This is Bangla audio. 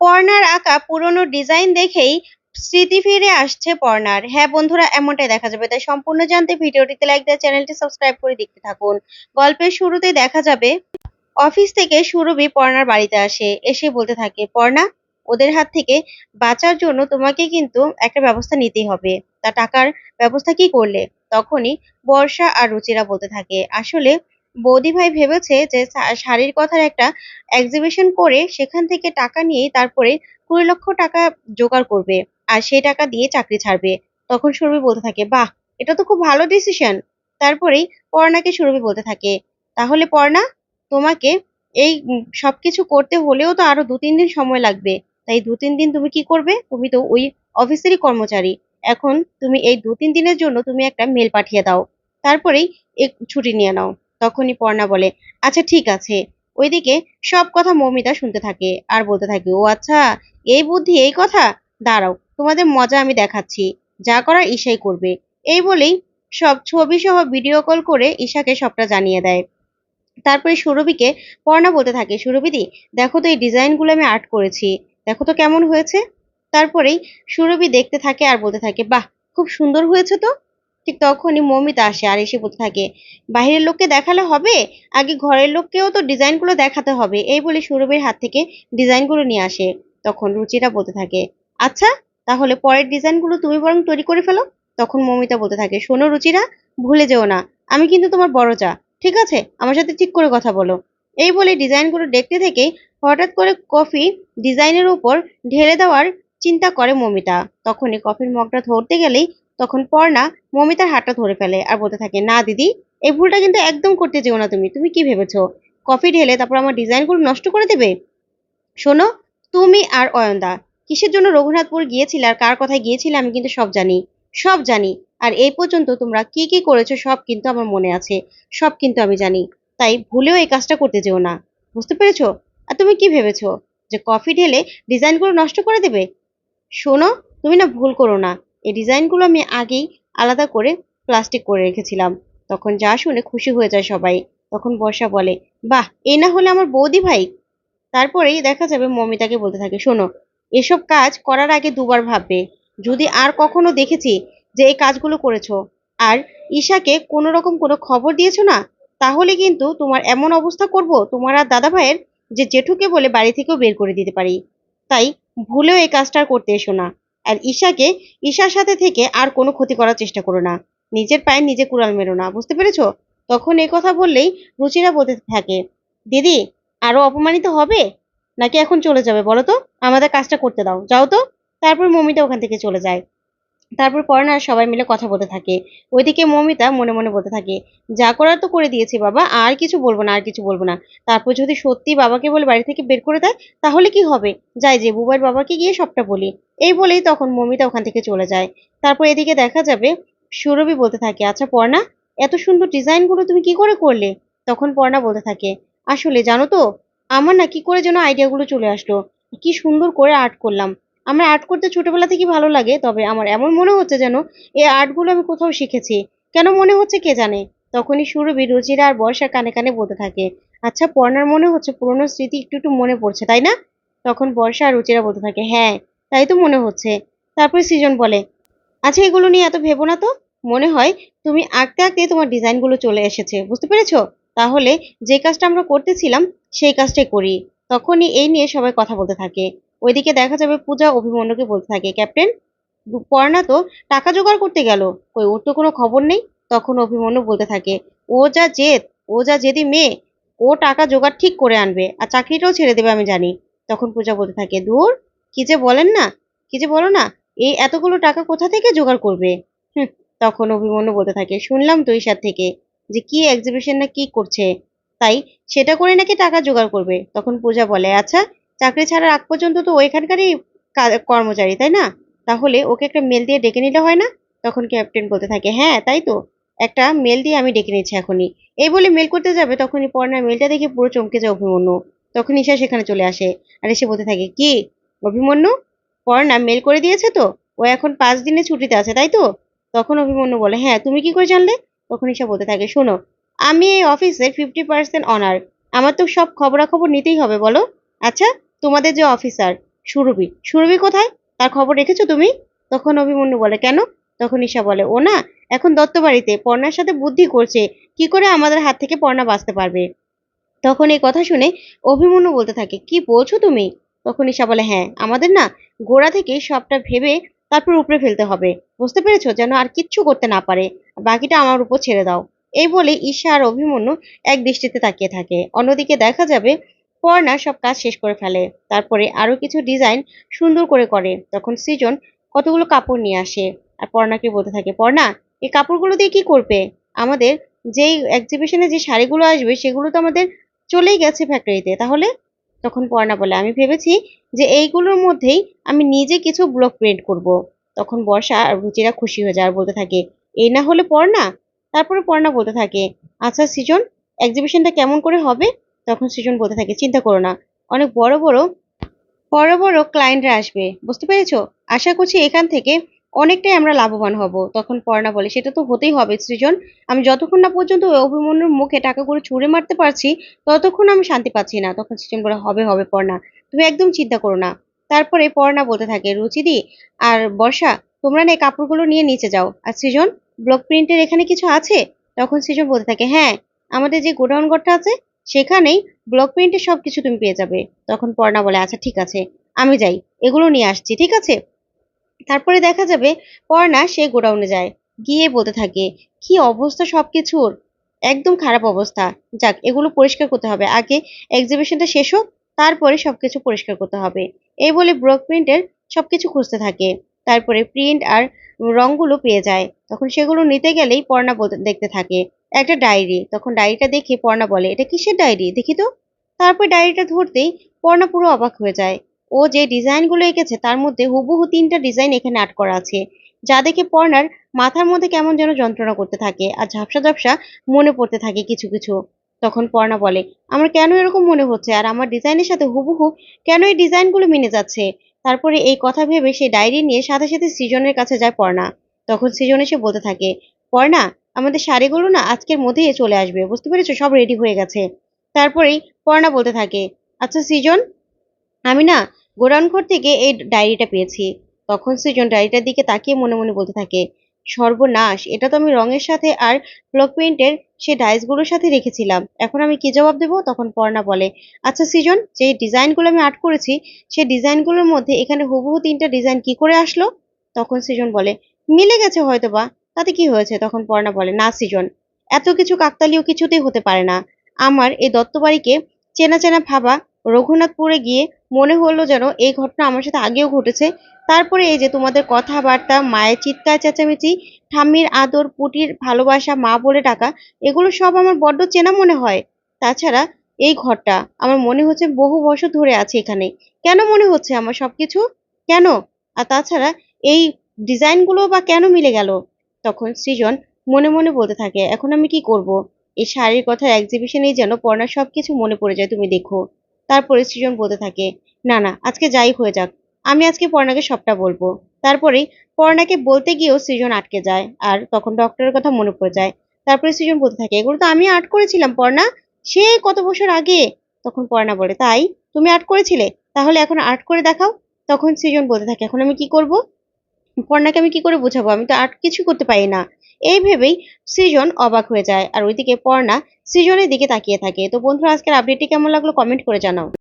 পর্ণার আঁকা পুরনো ডিজাইন দেখেই স্মৃতি ফিরে আসছে পর্ণার হ্যাঁ বন্ধুরা, এমনটাই দেখা যাবে। তাই সম্পূর্ণ জানতে ভিডিওটিতে লাইক দিয়ে চ্যানেলটি সাবস্ক্রাইব করে দেখতে থাকুন। গল্পের শুরুতেই দেখা যাবে অফিস থেকে সুরভি পর্ণার বাড়িতে আসে। এসে বলতে থাকে পর্ণা ওদের হাত থেকে বাঁচার জন্য তোমাকে কিন্তু একটা ব্যবস্থা নিতেই হবে। তা টাকার ব্যবস্থা কি করলে? তখনই বর্ষা আর রুচিরা বলতে থাকে, আসলে বৌদি ভাই ভেবেছে যে শাড়ির কথার একটা এক্সিবিশন করে সেখান থেকে টাকা নিয়ে তারপরে কুড়ি লক্ষ টাকা জোগাড় করবে আর সেই টাকা দিয়ে চাকরি ছাড়বে। তখন সুরভি বলতে থাকে বাহ এটা তো খুব ভালো ডিসিশন তারপরেই পর্ণাকে সুরভি বলতে থাকে তাহলে পর্ণা তোমাকে এই উম, সবকিছু করতে হলেও তো আরও দু তিন দিন সময় লাগবে। তাই দু তিন দিন তুমি কি করবে? তুমি তো ওই অফিসেরই কর্মচারী। এখন তুমি এই দু তিন দিনের জন্য তুমি একটা মেল পাঠিয়ে দাও। তারপরেই এক ছুটি নিয়ে নাও। তখনই পর্ণা বলে আচ্ছা ঠিক আছে। ওইদিকে সব কথা মৌমিতা শুনতে থাকে আর বলতে থাকে, ও আচ্ছা এই বুদ্ধি, এই কথা? দাঁড়াও, তোমাদের মজা আমি দেখাচ্ছি। যা করার ঈশাই করবে। এই বলেই সব ছবি সহ ভিডিও কল করে ঈশাকে সবটা জানিয়ে দেয়। তারপরে সুরভিকে পর্ণা বলতে থাকে, সুরভিদি, দেখো তো এই ডিজাইনগুলো আমি আর্ট করেছি। দেখো তো কেমন হয়েছে? তারপরেই সুরভি দেখতে থাকে আর বলতে থাকে, বাহ, খুব সুন্দর হয়েছে তো? ঠিক তখনই মৌমিতা আসে আর এসে বলতে থাকে বাইরের লোককে দেখালে হবে? আগে ঘরের লোককেও তো ডিজাইনগুলো দেখাতে হবে। এই বলে সুরভির হাত থেকে ডিজাইনগুলো নিয়ে আসে। তখন রুচিরা বলতে থাকে আচ্ছা তাহলে পরের ডিজাইনগুলো তুমি বরং তৈরি করে ফেলো। তখন মৌমিতা বলতে থাকে, শোনো রুচিরা, ভুলে যেও না, আমি কিন্তু তোমার বড় চা ঠিক আছে? আমার সাথে ঠিক করে কথা বলো। এই বলে ডিজাইনগুলো দেখতে থেকেই হঠাৎ করে কফি ডিজাইনের উপর ঢেলে দেওয়ার চিন্তা করে মমিতা। তখনই কফির মগটা ধরতে গেলেই তখন পর্ণা মমিতার হাতটা ধরে ফেলে আর বলতে থাকে, না, দিদি, এই ভুলটা কিন্তু একদম করতে যেও না তুমি। তুমি কি ভেবেছো? কফি ঢেলে তারপর আমার ডিজাইনগুলো নষ্ট করে দেবে? শোনো, তুমি আর অয়ন্দা, কিসের জন্য রঘুনাথপুর গিয়েছিলে আর কার কথায় গিয়েছিলে আমি কিন্তু সব জানি সব জানি। আর এই পর্যন্ত তোমরা কি কি করেছ সব কিন্তু আমার মনে আছে, সব কিন্তু আমি জানি। তাই ভুলেও এই কাজটা করতে যেও না। বুঝতে পেরেছ? আর তুমি কি ভেবেছো? যে কফি ঢেলে ডিজাইনগুলো নষ্ট করে দেবে? শোনো, তুমি না ভুল করো না। এই ডিজাইনগুলো আমি আগেই আলাদা করে প্লাস্টিক করে রেখেছিলাম। তখন যা শুনে খুশি হয়ে যায় সবাই। তখন বর্ষা বলে, বাহ এ না হলে আমার বৌদি ভাই? তারপরেই দেখা যাবে মমিতাকে বলতে থাকে, শোনো, এসব কাজ করার আগে দুবার ভাববে। যদি আর কখনো দেখেছি যে এই কাজগুলো করেছ, আর ঈশাকে কোনো রকম কোনো খবর দিয়েছ না, তাহলে কিন্তু তোমার এমন অবস্থা করব, তোমার আর দাদা ভাইয়ের যে জেঠুকে বলে বাড়ি থেকেও বের করে দিতে পারি। তাই ভুলেও এই কাজটা করতে এসো না। আর ঈশাকে, ঈশার সাথে থেকে আর কোনো ক্ষতি করার চেষ্টা করো না। নিজের পায়ে নিজে কুড়াল মেরো না, বুঝতে পেরেছ? তখন এই কথা বললেই রুচিরা বলতে থাকে, দিদি আরও অপমানিত হবে? নাকি এখন চলে যাবে? বলো তো, আমাদের কাজটা করতে দাও। যাও তো। তারপর মমিতা ওখান থেকে চলে যায়। তারপর পর্ণা আর সবাই মিলে কথা বলতে থাকে। ওইদিকে মমিতা মনে মনে বলতে থাকে, যা করার তো করে দিয়েছি বাবা, আর কিছু বলব না, আর কিছু বলব না। তারপর যদি সত্যি বাবাকে বলে বাড়ি থেকে বের করে দেয়, তাহলে কি হবে? যাই, যে বুবাইয়ের বাবাকে গিয়ে সবটা বলি। এই বলেই তখন মমিতা ওখান থেকে চলে যায়। তারপর এদিকে দেখা যাবে, সুরভি বলতে থাকে আচ্ছা পর্ণা এত সুন্দর ডিজাইনগুলো তুমি কি করে করলে? তখন পর্ণা বলতে থাকে, আসলে জানো তো, আমার না কি করে যেন আইডিয়াগুলো চলে আসলো। কি সুন্দর করে আর্ট করলাম। আমার আর্ট করতে ছোটবেলা থেকে ভালো লাগে, তবে আমার এমন মনে হচ্ছে যেন এই আর্টগুলো আমি কোথাও শিখেছি। কেন মনে হচ্ছে কে জানে? তখনই সুরভি, রুচিরা আর বর্ষা কানে কানে বলতে থাকে আচ্ছা পর্ণার মনে হচ্ছে পুরোনো স্মৃতি একটু একটু মনে পড়ছে, তাই না? তখন বর্ষা আর রুচিরা বলতে থাকে হ্যাঁ তাই তো মনে হচ্ছে। তারপরে সৃজন বলে আচ্ছা এগুলো নিয়ে এত ভেবো না তো? মনে হয় তুমি আঁকতে আঁকতে তোমার ডিজাইনগুলো চলে এসেছে, বুঝতে পেরেছ? তাহলে যে কাজটা আমরা করতেছিলাম, সেই কাজটাই করি। তখনই এই নিয়ে সবাই কথা বলতে থাকে। ওইদিকে দেখা যাবে পূজা অভিমন্যুকে বলতে থাকে ক্যাপ্টেন পর্ণা তো টাকা জোগাড় করতে গেল। কই ওর তো কোনো খবর নেই? তখন অভিমন্যু বলতে থাকে ও যা জেদ ও যা জেদি মেয়ে ও টাকা জোগাড় ঠিক করে আনবে আর চাকরিটাও ছেড়ে দেবে আমি জানি। তখন পূজা বলতে থাকে দূর কি যে বলেন না কি যে বলো না এই এতগুলো টাকা কোথা থেকে জোগাড় করবে? হুম, তখন অভিমন্যু বলতে থাকে শুনলাম তো ঈশার থেকে যে কি এক্সিবিশন না কি করছে তাই সেটা করে নাকি টাকা জোগাড় করবে? তখন পূজা বলে আচ্ছা চাকরি ছাড়ার আগ পর্যন্ত তো ও এখানকারই কর্মচারী, তাই না? তাহলে ওকে একটা মেল দিয়ে ডেকে নিলে হয় না? তখন ক্যাপ্টেন বলতে থাকে হ্যাঁ তাই তো। একটা মেল দিয়ে আমি ডেকে নিচ্ছি এখনই। এই বলে মেল করতে যাবে, তখনই পর্ণার মেলটা দেখে পুরো চমকে যায় অভিমন্যু। তখন ঈশা সেখানে চলে আসে আর এসে বলতে থাকে, কি, অভিমন্যু? পর্ণা মেল করে দিয়েছে তো? ও এখন পাঁচ দিনের ছুটিতে আছে, তাই তো? তখন অভিমন্যু বলে হ্যাঁ তুমি কি করে জানলে? তখন ঈশা বলতে থাকে, শোনো, আমি এই অফিসের ফিফটি পার্সেন্ট অনার আমার তো সব খবরাখবর নিতেই হবে, বলো। আচ্ছা তোমাদের যে অফিসার সুরভি। সুরভি কোথায়? তার খবর রেখেছো তুমি? তখন অভিমন্যু বলে, কেন? তখন ঈশা বলে, ও না, এখন দত্ত বাড়িতে পর্ণার সাথে বুদ্ধি করছে, কি করে আমাদের হাত থেকে পর্ণা বাঁচতে পারবে? তখন এই কথা শুনে অভিমন্যু বলতে থাকে, কি বলছো তুমি? তখন ঈশা বলে হ্যাঁ আমাদের না, গোড়া থেকে সবটা ভেবে তারপর উপরে ফেলতে হবে। বুঝতে পেরেছ? যেন আর কিচ্ছু করতে না পারে। বাকিটা আমার উপর ছেড়ে দাও। এই বলে ঈশা আর অভিমন্যু এক দৃষ্টিতে তাকিয়ে থাকে। অন্যদিকে দেখা যাবে পর্ণা সব কাজ শেষ করে ফেলে। তারপরে আরও কিছু ডিজাইন সুন্দর করে করে। তখন সৃজন কতগুলো কাপড় নিয়ে আসে। আর পর্ণাকে বলতে থাকে পর্ণা এই কাপড়গুলো দিয়ে কি করবে? আমাদের যেই এক্সিবিশনে যে শাড়িগুলো আসবে, সেগুলো তো আমাদের চলেই গেছে ফ্যাক্টরিতে তাহলে? তখন পর্ণা বলে, আমি ভেবেছি যে এইগুলোর মধ্যেই আমি নিজে কিছু ব্লক প্রিন্ট করব। তখন বর্ষা আর রুচিরা খুশি হয়ে যায় আর বলতে থাকে, এই না হলে পর্ণা তারপরে পর্ণা বলতে থাকে আচ্ছা সৃজন এক্সিবিশনটা কেমন করে হবে? তখন সৃজন বলতে থাকে, চিন্তা করো না, অনেক বড় বড় বড় বড় ক্লায়েন্টরা আসবে, বুঝতে পেরেছ? আশা করছি এখান থেকে অনেকটাই আমরা লাভবান হব। তখন পর্ণা বলে, সেটা তো হতেই হবে সৃজন। আমি যতক্ষণ না পর্যন্ত অভিমন্যুর মুখে টাকা করে ছুঁড়ে মারতে পারছি, ততক্ষণ আমি শান্তি পাচ্ছি না। তখন সৃজন বলে, হবে হবে পর্ণা তুমি একদম চিন্তা করো না। তারপরে পর্ণা বলতে থাকে রুচিদি আর বর্ষা, তোমরা না কাপড়গুলো নিয়ে নিচে যাও। আর সৃজন ব্লক প্রিন্টের এখানে কিছু আছে? তখন সৃজন বলতে থাকে হ্যাঁ আমাদের যে গোডাউন ঘরটা আছে সেখানেই ব্লক প্রিন্টের সব কিছু তুমি পেয়ে যাবে। তখন পর্ণা বলে আচ্ছা ঠিক আছে, আমি যাই, এগুলো নিয়ে আসছি, ঠিক আছে? তারপরে দেখা যাবে পর্ণা সে গোডাউনে যায়, গিয়ে বলতে থাকে, কি অবস্থা সব কিছুর একদম খারাপ অবস্থা। যাক, এগুলো পরিষ্কার করতে হবে। আগে এক্সিবিশনটা শেষ হোক, তারপরে সবকিছু পরিষ্কার করতে হবে। এই বলে ব্লক প্রিন্টের সবকিছু খুঁজতে থাকে। তারপরে প্রিন্ট আর রংগুলো পেয়ে যায়। তখন সেগুলো নিতে গেলেই পর্ণা বলতে, দেখতে থাকে একটা ডায়েরি তখন ডায়েরিটা দেখে পর্ণা বলে, এটা কিসের ডায়েরি দেখি তো। তারপর ডায়েরিটা ধরতেই পর্ণা পুরো অবাক হয়ে যায়। ও যে ডিজাইনগুলো এঁকেছে, তার মধ্যে হুবহু তিনটা ডিজাইন এখানে আর্ট করা আছে। যা দেখে পর্ণার মাথার মধ্যে কেমন যেন যন্ত্রণা করতে থাকে আর ঝাপসা ঝাপসা মনে পড়তে থাকে কিছু কিছু। তখন পর্ণা বলে, আমার কেন এরকম মনে হচ্ছে? আর আমার ডিজাইনের সাথে হুবহু কেন এই ডিজাইনগুলো মিলে যাচ্ছে? তারপরে এই কথা ভেবে সে ডায়েরি নিয়ে সাথে সাথে সৃজনের কাছে যায় পর্ণা। তখন সৃজন এসে বলতে থাকে, পর্ণা আমাদের শাড়িগুলো না আজকের মধ্যেই চলে আসবে, বুঝতে পেরেছ? সব রেডি হয়ে গেছে। তারপরেই পর্ণা বলতে থাকে আচ্ছা সৃজন, আমি না গোডাউন ঘর থেকে এই ডায়েরিটা পেয়েছি। তখন সৃজন ডায়েরিটার দিকে তাকিয়ে মনে মনে বলতে থাকে, সর্বনাশ, এটা তো আমি রঙের সাথে আর ব্লক পেইন্টের সে ডাইসগুলোর সাথে রেখেছিলাম। এখন আমি কি জবাব দেবো? তখন পর্ণা বলে আচ্ছা সৃজন যে ডিজাইনগুলো আমি আর্ট করেছি, সেই ডিজাইনগুলোর মধ্যে এখানে হুবহু তিনটা ডিজাইন কি করে আসলো? তখন সৃজন বলে, মিলে গেছে হয়তো বা তাতে কি হয়েছে? তখন পর্ণা বলে, না, সৃজন, এত কিছু কাকতালীয় কিছুতেই হতে পারে না। আমার এই দত্তবাড়িকে চেনা চেনা ভাবা, রঘুনাথপুরে গিয়ে মনে হলো যেন এই ঘটনা আমার সাথে আগেও ঘটেছে। তারপরে এই যে তোমাদের কথাবার্তা, মায়ের চিৎকার, চেঁচামেচি, ঠাম্মির আদর, পুটির ভালোবাসা, মা বলে ডাকা, এগুলো সব আমার বড্ড চেনা মনে হয়। তাছাড়া এই ঘরটা আমার মনে হচ্ছে বহু বছর ধরে আছে এখানে। কেন মনে হচ্ছে আমার সবকিছু? কেন? আর তাছাড়া এই ডিজাইনগুলো বা কেন মিলে গেল? তখন সৃজন মনে মনে বলতে থাকে, এখন আমি কি করব? এই শাড়ির কথা এক্সিবিশনেই যেন পড়ার সবকিছু মনে পড়ে যায়, তুমি দেখো। তারপরে সৃজন বলতে থাকে, না না, আজকে যাই হয়ে যাক, আমি আজকে পর্ণাকে সবটা বলব। তারপরেই পর্ণাকে বলতে গিয়েও সৃজন আটকে যায় আর তখন ডক্টরের কথা মনে পড়ে যায়। তারপরে সৃজন বলতে থাকে, এগুলো তো আমি আর্ট করেছিলাম, পর্ণা। সে কত বছর আগে? তখন পর্ণা বলে, তাই? তুমি আর্ট করেছিলে? তাহলে এখন আর্ট করে দেখাও। তখন সৃজন বলতে থাকে, এখন আমি কি করব? পর্ণাকে আমি কি করে বোঝাবো? আমি তো আর কিছু করতে পারি না। এই ভেবেই সৃজন অবাক হয়ে যায়। আর ওইদিকে পর্ণা সৃজনের দিকে তাকিয়ে থাকে। তো বন্ধুরা, আজকের আপডেটটি কেমন লাগল? কমেন্ট করে জানাও।